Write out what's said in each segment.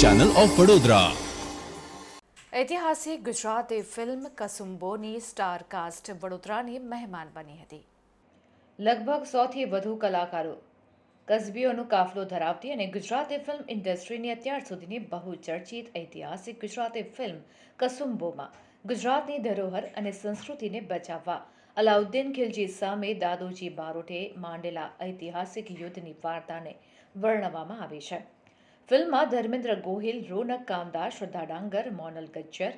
Channel of Vadodara ઐતિહાસિક Gujarati film કસુંબોની star cast વડોદરાની મહેમાન બની હતી. લગભગ સોથી વધુ કલાકારો કસબીઓનો કાફલો ધરાવતી અને ગુજરાતી ફિલ્મ ઇન્ડસ્ટ્રીની અત્યાર સુધીની બહુ ચર્ચિત ઐતિહાસિક ગુજરાતી ફિલ્મ કસુંબોમાં ગુજરાતની ધરોહર અને સંસ્કૃતિને બચાવવા અલાઉદ્દીન ખિલજી સામે દાદોજી બારોટે માંડેલા ઐતિહાસિક યુદ્ધની વાર્તાને વર્ણવવામાં આવી છે. ફિલ્મમાં ધર્મેન્દ્ર ગોહિલ, રોનક કામદાર, શ્રદ્ધા ડાંગર, મોનલ ગજ્જર,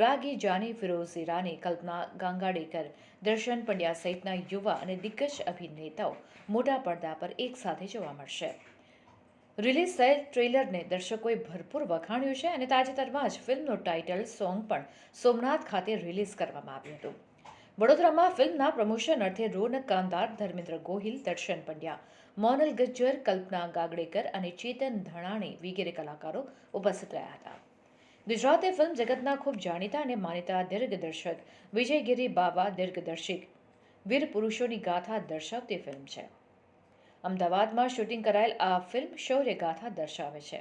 રાગી જાની, ફિરોઝ ઈરાની, કલ્પના ગાંગાડેકર, દર્શન પંડ્યા સહિતના યુવા અને દિગ્ગજ અભિનેતાઓ મોટા પડદા પર એક સાથે જોવા મળશે. રિલીઝ થયેલ ટ્રેલરને દર્શકોએ ભરપૂર વખાણ્યું છે અને તાજેતરમાં જ ફિલ્મનું ટાઇટલ સોંગ પણ સોમનાથ ખાતે રિલીઝ કરવામાં આવ્યું હતું. વડોદરામાં ફિલ્મના પ્રમોશન અર્થે રોનક કામદાર, ધર્મેન્દ્ર ગોહિલ, દર્શન પંડ્યા મોનલ ગજ્જર, કલ્પના ગાગડેકર અને ચેતન ધણાણી વગેરે કલાકારો ઉપસ્થિત રહ્યા હતા. ગુજરાતી ફિલ્મ જગતના ખૂબ જાણીતા અને માનીતા દીર્ઘદર્શક વિજયગીરી બાબા દીર્ઘદર્શિક વીર પુરુષોની ગાથા દર્શાવતી ફિલ્મ છે. અમદાવાદમાં શૂટિંગ કરાયેલ આ ફિલ્મ શૌર્ય ગાથા દર્શાવે છે.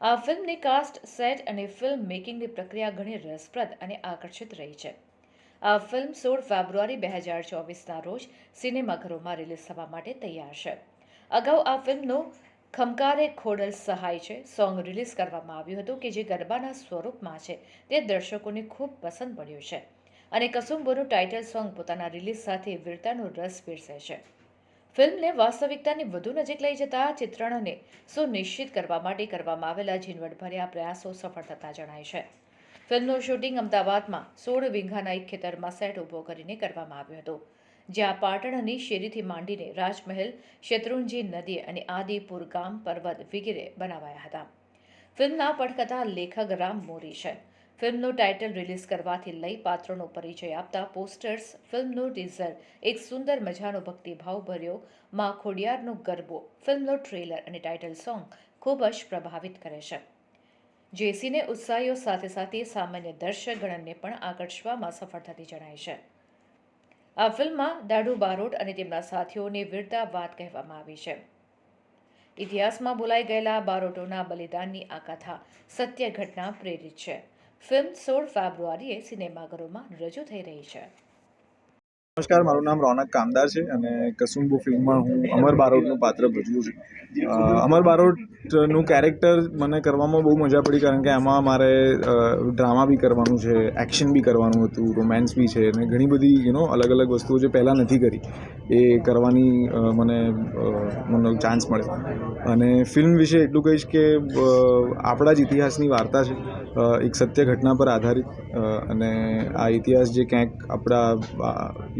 આ ફિલ્મની કાસ્ટ, સેટ અને ફિલ્મ મેકિંગની પ્રક્રિયા ઘણી રસપ્રદ અને આકર્ષિત રહી છે. આ ફિલ્મ સોળ ફેબ્રુઆરી બે હજાર ચોવીસના રોજ સિનેમાઘરોમાં રિલીઝ થવા માટે તૈયાર છે. અગાઉ આ ફિલ્મનો ખમકારે ખોડલ સહાય છે. સોંગ રિલીઝ કરવામાં આવ્યું હતું કે જે ગરબાના સ્વરૂપમાં છે. તે દર્શકોને ખૂબ પસંદ પડ્યું છે અને કસુંબોનું ટાઇટલ સોંગ પોતાના રિલીઝ સાથે વીરતાનો રસ પીરસે છે. ફિલ્મને વાસ્તવિકતાની વધુ નજીક લઈ જતા ચિત્રણને સુનિશ્ચિત કરવા માટે કરવામાં આવેલા ઝીણવટભર્યા પ્રયાસો સફળ થતા જણાય છે. ફિલ્મનું શૂટિંગ અમદાવાદમાં સોળ વીંઘાના એક ખેતરમાં સેટ ઊભો કરીને કરવામાં આવ્યું હતું. જ્યાં પાટણની શેરીથી માંડીને રાજમહેલ, શેત્રુંજી નદી અને આદિપુર ગામ પર્વત વગેરે બનાવાયા હતા. ફિલ્મના પટકથા લેખક રામ મોરી છે. ફિલ્મનું ટાઇટલ રિલીઝ કરવાથી લઈ પાત્રોનો પરિચય આપતા પોસ્ટર્સ, ફિલ્મનું ટીઝર, એક સુંદર મજાનો ભક્તિભાવ ભર્યો, માં ખોડિયારનો ગરબો, ફિલ્મનું ટ્રેલર અને ટાઇટલ સોંગ ખૂબ જ પ્રભાવિત કરે છે. જેસીને ઉત્સાહીઓ સાથે સાથે સામાન્ય દર્શક ગણનને પણ આકર્ષવામાં સફળ થતી જણાય છે. આ ફિલ્મમાં દાડુ બારોટ અને તેમના સાથીઓની વીરતા વાત કહેવામાં આવી છે. ઇતિહાસમાં બોલાઈ ગયેલા બારોટોના બલિદાનની આ કથા સત્ય ઘટના પ્રેરિત છે. ફિલ્મ સોળ ફેબ્રુઆરીએ સિનેમાઘરોમાં રજૂ થઈ રહી છે. નમસ્કાર, મારું નામ રોનક કામદાર છે અને કસુંબુ ફિલ્મમાં હું અમર બારોટનું પાત્ર ભજવું છું. અમર બારોટનું કેરેક્ટર મને કરવામાં બહુ મજા પડી કારણ કે એમાં મારે ડ્રામા બી કરવાનું છે, એક્શન બી કરવાનું હતું, રોમેન્સ બી છે અને ઘણી બધી યુ નો અલગ અલગ વસ્તુઓ જે પહેલાં નથી કરી, એ કરવાની મને મને ચાન્સ મળ્યો. અને ફિલ્મ વિશે એટલું કહીશ કે આપણા જ ઇતિહાસની વાર્તા છે એક સત્ય ઘટના પર આધારિત અને આ ઇતિહાસ જે ક્યાંક આપણા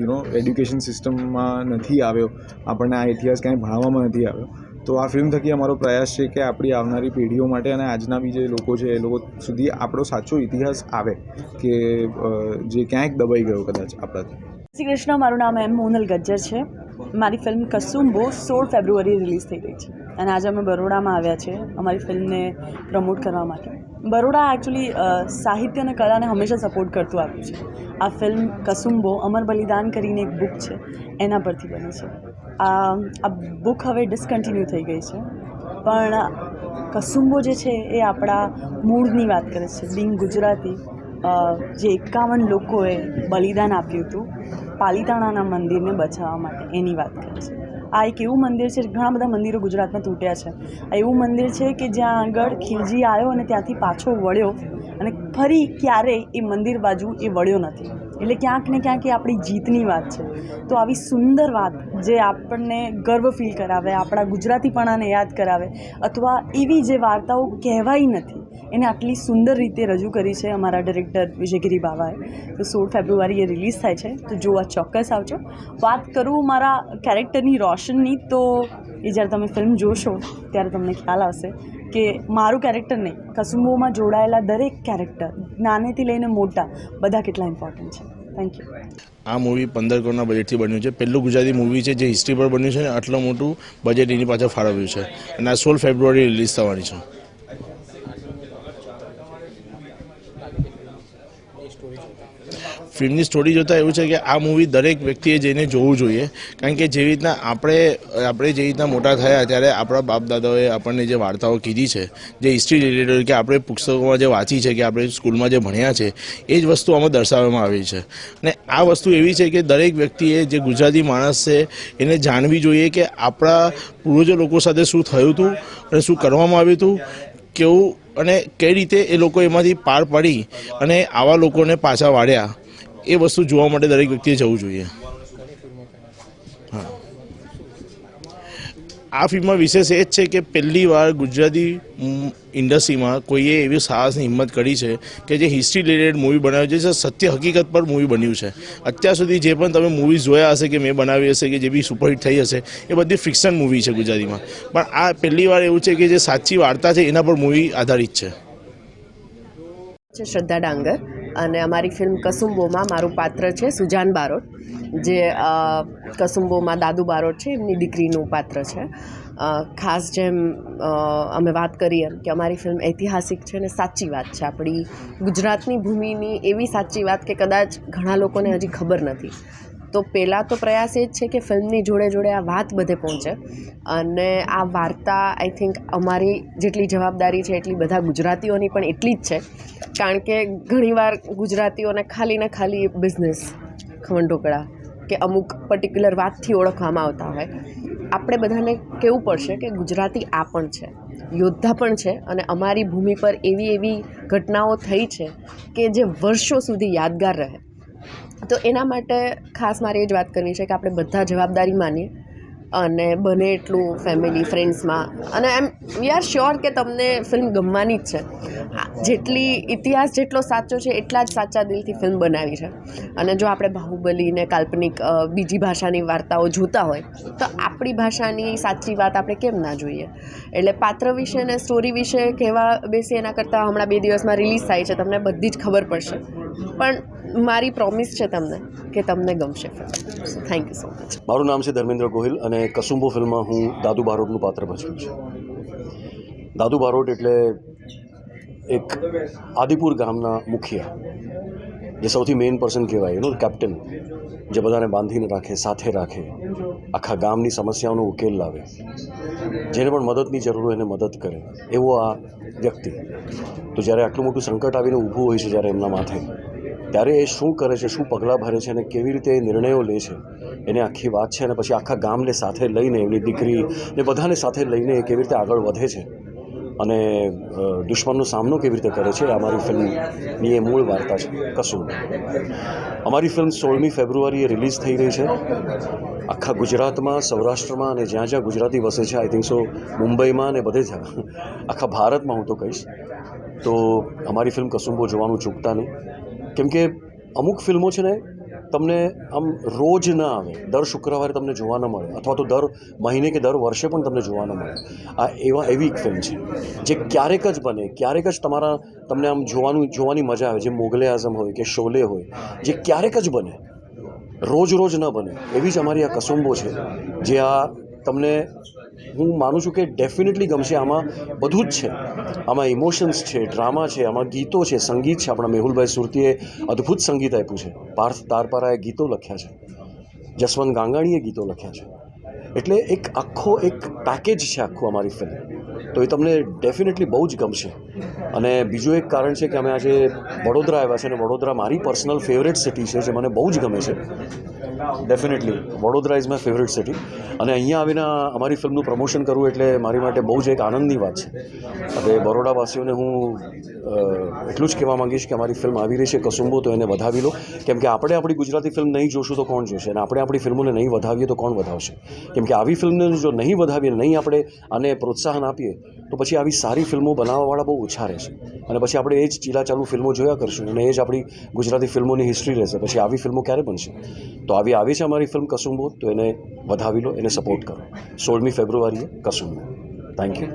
યુ નો એડ્યુકેશન સિસ્ટમમાં નથી આવ્યો, આપણને આ ઇતિહાસ ક્યાંય ભણાવવામાં નથી આવ્યો, તો આ ફિલ્મ થકી અમારો પ્રયાસ છે કે આપણી આવનારી પેઢીઓ માટે અને આજના બી જે લોકો છે, એ લોકો સુધી આપણો સાચો ઇતિહાસ આવે કે જે ક્યાંક દબાઈ ગયો કદાચ આપણાથી. શ્રી કૃષ્ણ મારું નામ એમ મોનલ ગજ્જર છે. મારી ફિલ્મ કસુંબો સોળ ફેબ્રુઆરી રિલીઝ થઈ ગઈ છે અને આજે અમે બરોડામાં આવ્યા છે અમારી ફિલ્મને પ્રમોટ કરવા માટે. બરોડા એકચ્યુઅલી સાહિત્ય અને કલાને હંમેશા સપોર્ટ કરતું આવ્યું છે. આ ફિલ્મ કસુંબો અમર બલિદાન કરીને એક બુક છે, એના પરથી બની છે. આ આ બુક હવે ડિસકન્ટિન્યુ થઈ ગઈ છે. પણ કસુંબો જે છે એ આપણા મૂળની વાત કરે છે. બિંગ ગુજરાતી જે એકાવન લોકોએ બલિદાન આપ્યું હતું, પાલિતાણાના મંદિરને બચાવવા માટે, એની વાત કરે છે. આ એક એવું મંદિર છે, ઘણા બધા મંદિરો ગુજરાતમાં તૂટ્યા છે. આ એવું મંદિર છે કે જ્યાં આગળ ખિલજી આવ્યો અને ત્યાંથી પાછો વળ્યો અને ફરી ક્યારેય એ મંદિર બાજુ એ વળ્યો નથી. એટલે ક્યાંક ને ક્યાંક એ આપણી જીતની વાત છે. તો આવી સુંદર વાત જે આપણને ગર્વ ફીલ કરાવે, આપણા ગુજરાતીપણાને યાદ કરાવે, અથવા એવી જે વાર્તાઓ કહેવાય નથી એને આટલી સુંદર રીતે રજૂ કરી છે અમારા ડિરેક્ટર વિજયગીરી બાવાએ. તો સોળ ફેબ્રુઆરીએ રિલીઝ થાય છે. તો જોવા ચોક્કસ આવજો. વાત કરું મારા કેરેક્ટરની રોશનની, તો એ જ્યારે તમે ફિલ્મ જોશો, ત્યારે તમને ખ્યાલ આવશે કે મારું કેરેક્ટર નહીં, કસુંબોમાં જોડાયેલા દરેક કેરેક્ટર, નાનેથી લઈને મોટા, બધા કેટલા ઇમ્પોર્ટન્ટ છે. થેન્ક યુ આ મૂવી પંદર કરોડના બજેટથી બન્યું છે. પહેલું ગુજરાતી મૂવી છે જે હિસ્ટ્રી પર બન્યું છે અને આટલું મોટું બજેટ એની પાછળ ફાળવ્યું છે. અને આ સોળ ફેબ્રુઆરી રિલીઝ થવાની છે. ફિલ્મની સ્ટોરી જોતાં એવું છે કે આ મૂવી દરેક વ્યક્તિએ જઈને જોવું જોઈએ. કારણ કે જેવી રીતના આપણે આપણે જે રીતના મોટા થયા ત્યારે આપણા બાપ દાદાઓએ આપણને જે વાર્તાઓ કીધી છે, જે હિસ્ટ્રી રિલેટેડ કે આપણે પુસ્તકોમાં જે વાંચી છે કે આપણે સ્કૂલમાં જે ભણ્યા છે, એ જ વસ્તુ આમાં દર્શાવવામાં આવી છે. અને આ વસ્તુ એવી છે કે દરેક વ્યક્તિએ, જે ગુજરાતી માણસ છે, એને જાણવી જોઈએ કે આપણા પૂર્વજો લોકો સાથે શું થયું હતું અને શું કરવામાં આવ્યું હતું, કેવું અને કઈ રીતે એ લોકો એમાંથી પાર પાડી અને આવા લોકોને પાછા વાળ્યા. એ વસ્તુ જોવા માટે દરેક વ્યક્તિએ જવું જોઈએ. હા. આ ફિલ્મમાં વિશેષ એ જ છે કે પહેલી વાર ગુજરાતી ઇન્ડસ્ટ્રીમાં કોઈએ એવી સાહસની હિંમત કરી છે કે જે હિસ્ટ્રી રિલેટેડ મૂવી બનાવ્યું છે સત્ય હકીકત પર મૂવી બન્યું છે. અત્યાર સુધી જે પણ તમે મૂવીઝ જોયા હશે કે મેં બનાવી હશે કે જે બી સુપરહિટ થઈ હશે, એ બધી ફિક્શન મૂવી છે ગુજરાતીમાં. પણ આ પહેલી વાર એવું છે કે જે સાચી વાર્તા છે, એના પર મૂવી આધારિત છે. છે શ્રદ્ધા ડાંગર અને અમારી ફિલ્મ કસુંબોમાં મારું પાત્ર છે સુજાન બારોટ, જે કસુંબોમાં દાદુ બારોટ છે, એમની દીકરીનું પાત્ર છે. ખાસ જેમ અમે વાત કરી એમ કે અમારી ફિલ્મ ઐતિહાસિક છે ને સાચી વાત છે. આપણી ગુજરાતની ભૂમિની એવી સાચી વાત કે કદાચ ઘણા લોકોને હજી ખબર નથી. તો પહેલાં તો પ્રયાસ એ જ છે કે ફિલ્મની જોડે જોડે આ વાત બધે પહોંચે. અને આ વાર્તા આઈ થિંક અમારી જેટલી જવાબદારી છે એટલી બધા ગુજરાતીઓની પણ એટલી જ છે. કારણ કે ઘણીવાર ગુજરાતીઓને ખાલી ને ખાલી બિઝનેસ ખમણ ઢોકળા કે અમુક પર્ટિક્યુલર વાતથી ઓળખવામાં આવતા હોય. આપણે બધાને કહેવું પડશે કે ગુજરાતી આ પણ છે, યોદ્ધા પણ છે અને અમારી ભૂમિ પર એવી એવી ઘટનાઓ થઈ છે કે જે વર્ષો સુધી યાદગાર રહે. તો એના માટે ખાસ મારે એ જ વાત કરવી છે કે આપણે બધા જવાબદારી માનીએ. અને બને એટલું ફેમિલી ફ્રેન્ડ્સમાં અને એમ વી આર શ્યોર કે તમને ફિલ્મ ગમવાની જ છે. જેટલી ઇતિહાસ જેટલો સાચો છે, એટલા જ સાચા દિલથી ફિલ્મ બનાવી છે. અને જો આપણે બાહુબલીને કાલ્પનિક બીજી ભાષાની વાર્તાઓ જોતા હોય, તો આપણી ભાષાની સાચી વાત આપણે કેમ ના જોઈએ? એટલે પાત્ર વિશે અને સ્ટોરી વિશે કહેવા બેસી એના કરતાં હમણાં બે દિવસમાં રિલીઝ થાય છે, તમને બધી જ ખબર પડશે. પણ મારી પ્રોમિસ છે તમને, કે તમને ગમશે થેન્ક યુ સો મચ મારું નામ છે ધર્મેન્દ્ર ગોહિલ અને કસુંબો ફિલ્મમાં હું દાદુ બારોટનું પાત્ર ભજવું છું. દાદુ બારોટ એટલે એક આદિપુર ગામના મુખિયા, જે સૌથી મેઇન પર્સન કહેવાય. એનો કેપ્ટન જે બધાને બાંધીને રાખે, સાથે રાખે, આખા ગામની સમસ્યાઓનો ઉકેલ લાવે, જેને પણ મદદની જરૂર હોય એને મદદ કરે, એવો આ વ્યક્તિ. તો જ્યારે આટલું મોટું સંકટ આવીને ઊભું હોય છે, જ્યારે એમના માથે ત્યારે એ શું કરે છે, શું પગલાં ભરે છે અને કેવી રીતે એ નિર્ણયો લે છે, એની આખી વાત છે અને પછી આખા ગામને સાથે લઈને એમની દીકરી ને બધાને સાથે લઈને એ કેવી રીતે આગળ વધે છે અને દુશ્મનનો સામનો કેવી રીતે કરે છે અમારી ફિલ્મની એ મૂળ વાર્તા છે, કશું અમારી ફિલ્મ સોળમી ફેબ્રુઆરીએ રિલીઝ થઈ રહી છે. આખા ગુજરાતમાં, સૌરાષ્ટ્રમાં અને જ્યાં જ્યાં ગુજરાતી વસે છે, આઈ થિંક સો, મુંબઈમાં અને બધે જ. આખા ભારતમાં હું તો કહીશ. તો અમારી ફિલ્મ કસુંબો જોવાનું ચૂકતા નહીં. કેમ કે અમુક ફિલ્મો છે ને, તમને આમ રોજ ના આવે. દર શુક્રવારે તમને જોવા ન મળે. અથવા તો દર મહિને કે દર વર્ષે પણ તમને જોવા ન મળે. આ એવા, એવી એક ફિલ્મ છે, જે ક્યારેક જ બને, ક્યારેક જ તમારા, તમને આમ જોવાનું, જોવાની મજા આવે. જે મોગલે આઝમ હોય કે શોલે હોય, જે ક્યારેક જ બને. રોજ રોજ ન બને. એવી જ અમારી આ કસુંબો છે, જે આ તમને હું માનું છું કે ડેફિનેટલી ગમશે. આમાં બધું જ છે. આમાં ઇમોશન્સ છે ડ્રામા છે, આમાં ગીતો છે, સંગીત છે. આપણા મેહુલભાઈ સુરતીએ અદ્ભુત સંગીત આપ્યું છે. પાર્થ તારપારાએ ગીતો લખ્યા છે. જસવંત ગાંગાણીએ ગીતો લખ્યા છે. એટલે એક આખો એક પેકેજ છે આખું અમારી ફિલ્મ તો એ તમને ડેફિનેટલી બહુ જ ગમશે. અને બીજું એક કારણ છે કે અમે આજે વડોદરા આવ્યા છે અને વડોદરા મારી પર્સનલ ફેવરેટ સિટી છે, જે મને બહુ જ ગમે છે. Definitely Vadodara is my favourite city અને અહીંયા આવીને અમારી ફિલ્મનું પ્રમોશન કરવું એટલે મારી માટે બહુ જ એક આનંદની વાત છે. હવે બરોડાવાસીઓને હું એટલું જ કહેવા માંગીશ કે અમારી ફિલ્મ આવી રહી છે કસુંબો, તો એને વધાવી લો. કેમ કે આપણે આપણી ગુજરાતી ફિલ્મ નહીં જોશું તો કોણ જોશે? અને આપણે આપણી ફિલ્મોને નહીં વધાવીએ તો કોણ વધાવશે? કેમ કે આવી ફિલ્મને જો નહીં વધાવીએ નહીં આપણે આને પ્રોત્સાહન આપીએ, તો પછી આવી સારી ફિલ્મો બનાવવાવાળા બહુ ઓછા રહેશે અને પછી આપણે એ જ ચીલાચાલુ ફિલ્મો જોયા કરશું અને એ જ આપણી ગુજરાતી ફિલ્મોની હિસ્ટ્રી રહેશે. પછી આવી ફિલ્મો ક્યારે બનશે? તો આવી આવી છે અમારી ફિલ્મ કસુંબો, તો એને વધાવી લો, એને સપોર્ટ કરો. સોળમી ફેબ્રુઆરીએ કસુંબો. Thank you